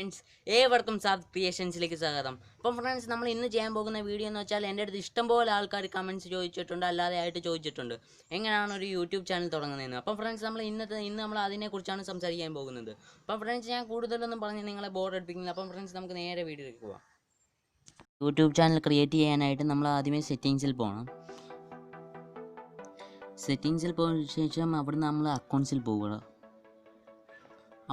Friends ഏവർക്കും സാത് ക്രിയേഷൻസിലേക്ക് സ്വാഗതം. അപ്പം ഫ്രണ്ട്സ് നമ്മൾ ഇന്ന് ചെയ്യാൻ പോകുന്ന വീഡിയോ എന്ന് വെച്ചാൽ എന്റെ അടുത്ത് ഇഷ്ടംപോലെ ആൾക്കാർ കമൻസ് ചോദിച്ചിട്ടുണ്ട് അല്ലാതെ ആയിട്ട് ചോദിച്ചിട്ടുണ്ട്. എങ്ങനെയാണ് ഒരു യൂട്യൂബ് ചാനൽ തുടങ്ങുന്നതെന്ന്. അപ്പം ഫ്രണ്ട്സ് നമ്മൾ ഇന്നത്തെ ഇന്ന് നമ്മൾ അതിനെക്കുറിച്ചാണ് സംസാരിക്കാൻ പോകുന്നത്. അപ്പം ഫ്രണ്ട്സ് ഞാൻ കൂടുതലൊന്നും പറഞ്ഞ് നിങ്ങളെ ബോർഡ് അടുപ്പിക്കുന്നില്ല. അപ്പം ഫ്രണ്ട്സ് നമുക്ക് നേരെ വീഡിയോയിലേക്ക് പോവാം. യൂട്യൂബ് ചാനൽ ക്രിയേറ്റ് ചെയ്യാനായിട്ട് നമ്മൾ ആദ്യമേ സെറ്റിങ്സിൽ പോകണം സെറ്റിങ്സിൽ പോയതിനു ശേഷം അവിടെ നമ്മൾ അക്കൗണ്ട്സിൽ പോവുക.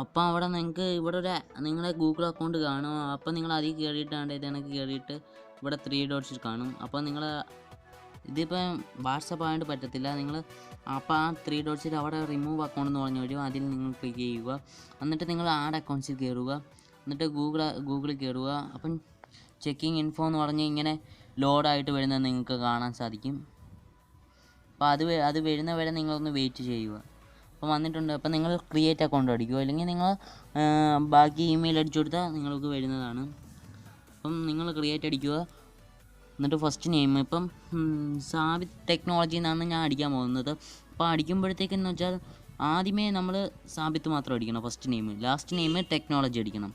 അപ്പം അവിടെ നിങ്ങൾക്ക് ഇവിടെ ഒരു നിങ്ങളെ ഗൂഗിൾ അക്കൗണ്ട് കാണും. അപ്പം നിങ്ങൾ അതിൽ കയറിയിട്ടാണ്ട് ഇത് കണക്ക് കയറിയിട്ട് ഇവിടെ ത്രീ ഡോട്ട്സ് കാണും. അപ്പോൾ നിങ്ങൾ ഇതിപ്പം വാട്സപ്പ് ആയതുകൊണ്ട് പറ്റത്തില്ല. നിങ്ങൾ അപ്പോൾ ആ ത്രീ ഡോട്ട്സിൽ അവിടെ റിമൂവ് അക്കൗണ്ട് എന്ന് പറഞ്ഞു വരും. അതിൽ നിങ്ങൾ ക്ലിക്ക് ചെയ്യുക. എന്നിട്ട് നിങ്ങൾ ആഡ് അക്കൗണ്ട്സിൽ കയറുക എന്നിട്ട് ഗൂഗിൾ ഗൂഗിളിൽ കയറുക അപ്പം ചെക്കിങ് ഇൻഫോ എന്ന് പറഞ്ഞ് ഇങ്ങനെ ലോഡായിട്ട് വരുന്നത് നിങ്ങൾക്ക് കാണാൻ സാധിക്കും. അപ്പോൾ അത് അത് വരുന്ന വരെ നിങ്ങളൊന്ന് വെയിറ്റ് ചെയ്യുക. അപ്പോൾ വന്നിട്ടുണ്ട്. അപ്പോൾ നിങ്ങൾ ക്രിയേറ്റ് അക്കൗണ്ട് അടിക്കുക. അല്ലെങ്കിൽ നിങ്ങൾ ബാക്കി ഇമെയിൽ അടിച്ചു കൊടുത്താൽ നിങ്ങൾക്ക് വരുന്നതാണ്. അപ്പം നിങ്ങൾ ക്രിയേറ്റ് അടിക്കുക. എന്നിട്ട് ഫസ്റ്റ് നെയിം ഇപ്പം സാബിത് ടെക്നോളജി എന്നാണ് ഞാൻ അടിക്കാൻ പോകുന്നത്. അപ്പോൾ അടിക്കുമ്പോഴത്തേക്കെന്ന് വെച്ചാൽ ആദ്യമേ നമ്മൾ സാബിത്ത് മാത്രം അടിക്കണം first name last name technology അടിക്കണം.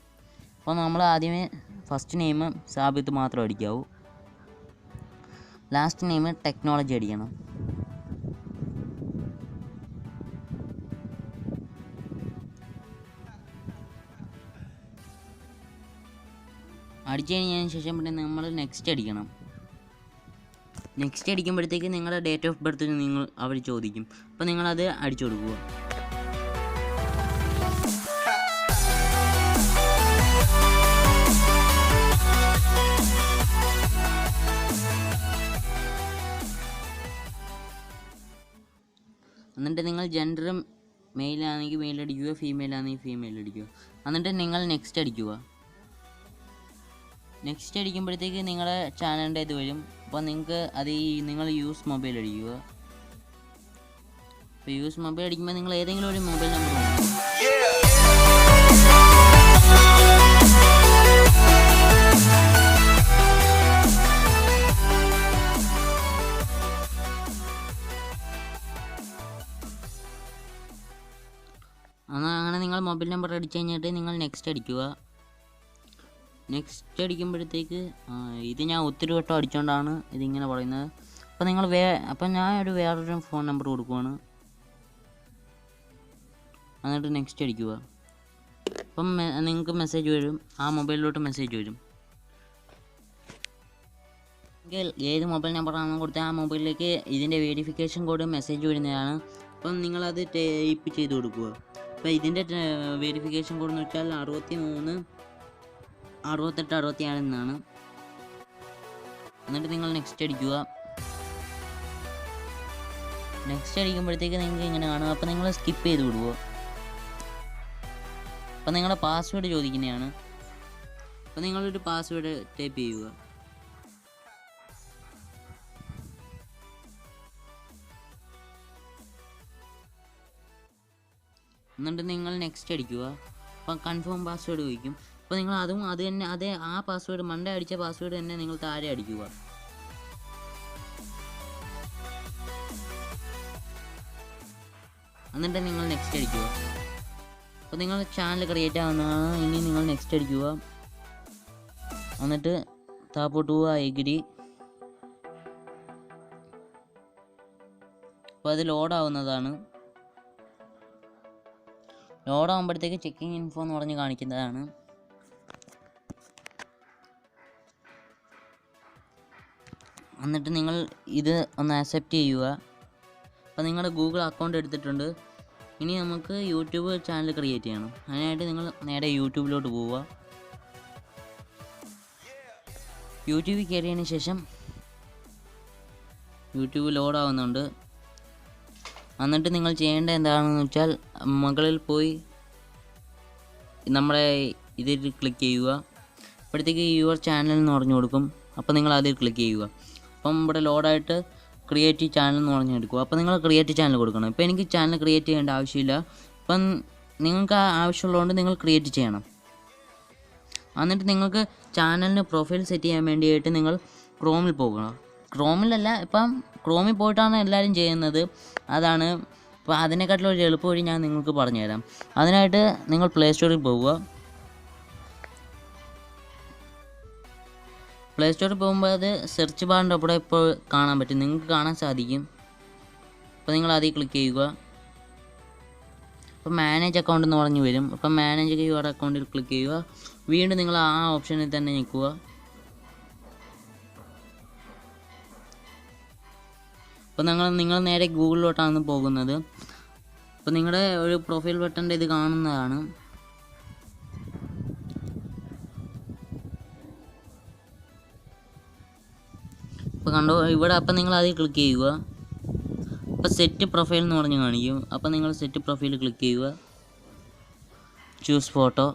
അപ്പോൾ നമ്മൾ ആദ്യമേ ഫസ്റ്റ് നെയിം സാബിത്ത് മാത്രം അടിക്കാവൂ. ലാസ്റ്റ് നെയിം ടെക്നോളജി അടിക്കണം. അടിച്ചു കഴിഞ്ഞതിന് ശേഷം പിന്നെ നമ്മൾ നെക്സ്റ്റ് അടിക്കണം. നെക്സ്റ്റ് അടിക്കുമ്പോഴത്തേക്ക് നിങ്ങളുടെ ഡേറ്റ് ഓഫ് ബർത്ത് നിങ്ങൾ അവർ ചോദിക്കും. അപ്പോൾ നിങ്ങളത് അടിച്ചു കൊടുക്കുക. എന്നിട്ട് നിങ്ങൾ ജെൻഡറും മെയിലാണെങ്കിൽ മെയിൽ അടിക്കുക ഫീമെയിൽ ആണെങ്കിൽ ഫീമെയിൽ അടിക്കുക. എന്നിട്ട് നിങ്ങൾ നെക്സ്റ്റ് അടിക്കുക. നെക്സ്റ്റ് അടിക്കുമ്പോഴത്തേക്ക് നിങ്ങളുടെ ചാനലിന്റെ ഇത് വരും. അപ്പോൾ നിങ്ങൾക്ക് അത് ഈ നിങ്ങൾ യൂസ് മൊബൈൽ അടിക്കുക. അപ്പോൾ യൂസ് മൊബൈൽ അടിക്കുമ്പോൾ നിങ്ങൾ ഏതെങ്കിലും ഒരു മൊബൈൽ നമ്പർ എന്നാൽ അങ്ങനെ നിങ്ങൾ മൊബൈൽ നമ്പർ അടിച്ചു കഴിഞ്ഞിട്ട് നിങ്ങൾ നെക്സ്റ്റ് അടിക്കുക. നെക്സ്റ്റ് അടിക്കുമ്പോഴത്തേക്ക് ഇത് ഞാൻ ഒത്തിരി വട്ടം അടിച്ചുകൊണ്ടാണ് ഇതിങ്ങനെ പറയുന്നത്. അപ്പോൾ നിങ്ങൾ വേ അപ്പം ഞാൻ ഒരു വേറൊരു ഫോൺ നമ്പർ കൊടുക്കുവാണ്. എന്നിട്ട് നെക്സ്റ്റ് അടിക്കുക. അപ്പം നിങ്ങൾക്ക് മെസ്സേജ് വരും. ആ മൊബൈലിലോട്ട് മെസ്സേജ് വരും. എങ്കിൽ ഏത് മൊബൈൽ നമ്പറാണെന്ന് കൊടുത്താൽ ആ മൊബൈലിലേക്ക് ഇതിന്റെ വെരിഫിക്കേഷൻ കോഡ് മെസ്സേജ് വരുന്നതാണ്. അപ്പം നിങ്ങളത് ടൈപ്പ് ചെയ്ത് കൊടുക്കുക. അപ്പോൾ ഇതിന്റെ വെരിഫിക്കേഷൻ കോഡ് എന്ന് വെച്ചാൽ അറുപത്തി മൂന്ന് അറുപത്തെട്ട് അറുപത്തി അറുപത്തിയാറ് എന്നാണ്. എന്നിട്ട് നിങ്ങൾ നെക്സ്റ്റ് അടിക്കുക. നെക്സ്റ്റ് അടിക്കുമ്പോഴത്തേക്ക് നിങ്ങൾക്ക് ഇങ്ങനെ കാണും അപ്പോൾ നിങ്ങൾ സ്കിപ്പ് ചെയ്ത് വിടുവോ? അപ്പോൾ നിങ്ങളുടെ പാസ്വേഡ് ചോദിക്കുന്നതാണ്. അപ്പോൾ നിങ്ങളൊരു പാസ്വേഡ് ടൈപ്പ് ചെയ്യുക. എന്നിട്ട് നിങ്ങൾ നെക്സ്റ്റ് അടിക്കുക. അപ്പം കൺഫേം പാസ്വേഡ് ചോദിക്കും. അപ്പോൾ നിങ്ങൾ അതും അത് തന്നെ അതേ ആ പാസ്വേഡ് മണ്ടേ അടിച്ച പാസ്വേഡ് തന്നെ നിങ്ങൾ താഴെ അടിക്കുക. എന്നിട്ട് നിങ്ങൾ നെക്സ്റ്റ് അടിക്കുക. അപ്പോൾ നിങ്ങൾ ചാനൽ ക്രിയേറ്റ് ആവുന്നതാണ് ഇനി നിങ്ങൾ നെക്സ്റ്റ് അടിക്കുക. എന്നിട്ട് താപ്പോട്ട് പോവുക എഗ്രി. അപ്പോൾ അത് ലോഡാവുന്നതാണ് ആവുന്നതാണ്. ലോഡ് ആകുമ്പോഴത്തേക്ക് ചെക്കിംഗ് ഇൻഫോ എന്ന് പറഞ്ഞ് കാണിക്കുന്നതാണ്. എന്നിട്ട് നിങ്ങൾ ഇത് ഒന്ന് അക്സെപ്റ്റ് ചെയ്യുക. അപ്പോൾ നിങ്ങളുടെ ഗൂഗിൾ അക്കൗണ്ട് എടുത്തിട്ടുണ്ട്. ഇനി നമുക്ക് യൂട്യൂബ് ചാനൽ ക്രിയേറ്റ് ചെയ്യണം. അതിനായിട്ട് നിങ്ങൾ നേരെ യൂട്യൂബിലോട്ട് പോവുക. യൂട്യൂബിൽ കയറിയതിന് ശേഷം യൂട്യൂബ് ലോഡ് ആവുന്നുണ്ട്. എന്നിട്ട് നിങ്ങൾ ചെയ്യേണ്ട എന്താണെന്ന് വെച്ചാൽ മുകളിൽ പോയി നമ്മുടെ ഇതിൽ ക്ലിക്ക് ചെയ്യുക. അപ്പോഴത്തേക്ക് യുവർ ചാനൽ എന്ന് പറഞ്ഞു കൊടുക്കും. അപ്പോൾ നിങ്ങൾ അതിൽ ക്ലിക്ക് ചെയ്യുക. അപ്പം ഇവിടെ ലോഡായിട്ട് ക്രിയേറ്റ് ചാനൽ എന്ന് പറഞ്ഞു എടുക്കുക അപ്പോൾ നിങ്ങൾ ക്രിയേറ്റ് ചാനൽ കൊടുക്കണം. ഇപ്പോൾ എനിക്ക് ചാനൽ ക്രിയേറ്റ് ചെയ്യേണ്ട ആവശ്യമില്ല. ഇപ്പം നിങ്ങൾക്ക് ആവശ്യമുള്ളതുകൊണ്ട് നിങ്ങൾ ക്രിയേറ്റ് ചെയ്യണം. എന്നിട്ട് നിങ്ങൾക്ക് ചാനലിന് പ്രൊഫൈൽ സെറ്റ് ചെയ്യാൻ വേണ്ടിയിട്ട് നിങ്ങൾ ക്രോമിൽ പോകണം. ക്രോമിലല്ല ഇപ്പം ക്രോമിൽ പോയിട്ടാണ് എല്ലാവരും ചെയ്യുന്നത്. അതാണ് അപ്പോൾ അതിനെക്കാട്ടിലും ഒരു എളുപ്പ വഴി ഞാൻ നിങ്ങൾക്ക് പറഞ്ഞുതരാം. അതിനായിട്ട് നിങ്ങൾ പ്ലേ സ്റ്റോറിൽ പോവുക. പ്ലേ സ്റ്റോറിൽ പോകുമ്പോൾ അത് സെർച്ച് ബാറിന്റെ അവിടെ ഇപ്പോൾ കാണാൻ പറ്റും. നിങ്ങൾക്ക് കാണാൻ സാധിക്കും. അപ്പോൾ നിങ്ങൾ അതിൽ ക്ലിക്ക് ചെയ്യുക. അപ്പോൾ മാനേജ് അക്കൗണ്ട് എന്ന് പറഞ്ഞ് വരും. അപ്പോൾ മാനേജ് യുവർ അക്കൗണ്ടിൽ ക്ലിക്ക് ചെയ്യുക. വീണ്ടും നിങ്ങൾ ആ ഓപ്ഷനിൽ തന്നെ നിൽക്കുക അപ്പോൾ നിങ്ങൾ നിങ്ങൾ നേരെ ഗൂഗിളിലോട്ടാണ് പോകുന്നത്. അപ്പോൾ നിങ്ങളുടെ ഒരു പ്രൊഫൈൽ ബട്ടന്റെ ഇത് കാണുന്നതാണ്. അപ്പോൾ കണ്ടോ ഇവിടെ അപ്പം നിങ്ങൾ ആദ്യം ക്ലിക്ക് ചെയ്യുക. അപ്പോൾ സെറ്റ് പ്രൊഫൈൽ എന്ന് പറഞ്ഞ് കാണിക്കും. അപ്പോൾ നിങ്ങൾ സെറ്റ് പ്രൊഫൈൽ ക്ലിക്ക് ചെയ്യുക. ചൂസ് ഫോട്ടോ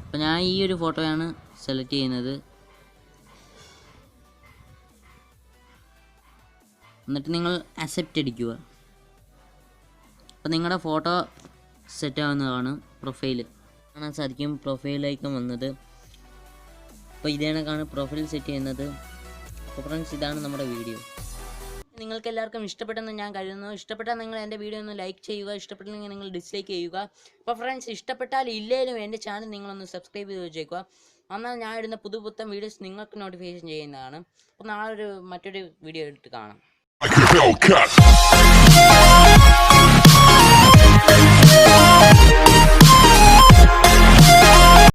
അപ്പോൾ ഞാൻ ഈ ഒരു ഫോട്ടോയാണ് സെലക്ട് ചെയ്യുന്നത്. എന്നിട്ട് നിങ്ങൾ അക്സെപ്റ്റ് അടിക്കുക. അപ്പോൾ നിങ്ങളുടെ ഫോട്ടോ സെറ്റ് ആവുന്നതാണ് പ്രൊഫൈൽ കാണാൻ സാധിക്കും പ്രൊഫൈൽ വന്നത്. അപ്പോൾ ഇത് കണക്കാണ് പ്രൊഫൈൽ സെറ്റ് ചെയ്യുന്നത്. അപ്പോൾ ഫ്രണ്ട്സ് ഇതാണ് നമ്മുടെ വീഡിയോ നിങ്ങൾക്ക് എല്ലാവർക്കും ഇഷ്ടപ്പെട്ടെന്ന് ഞാൻ കരുതുന്നു. ഇഷ്ടപ്പെട്ടാൽ നിങ്ങൾ എന്റെ വീഡിയോ ഒന്ന് ലൈക്ക് ചെയ്യുക. ഇഷ്ടപ്പെട്ടില്ലെങ്കിൽ നിങ്ങൾ ഡിസ്ലൈക്ക് ചെയ്യുക. അപ്പോൾ ഫ്രണ്ട്സ് ഇഷ്ടപ്പെട്ടാൽ ഇല്ലേലും എന്റെ ചാനൽ നിങ്ങളൊന്ന് സബ്സ്ക്രൈബ് ചെയ്ത് വെച്ചേക്കുക. എന്നാൽ ഞാൻ ഇടുന്ന പുതു പുത്തൻ വീഡിയോസ് നിങ്ങൾക്ക് നോട്ടിഫിക്കേഷൻ ചെയ്യുന്നതാണ്. അപ്പോൾ നാളെ ഒരു മറ്റൊരു വീഡിയോ എടുത്ത് കാണാം.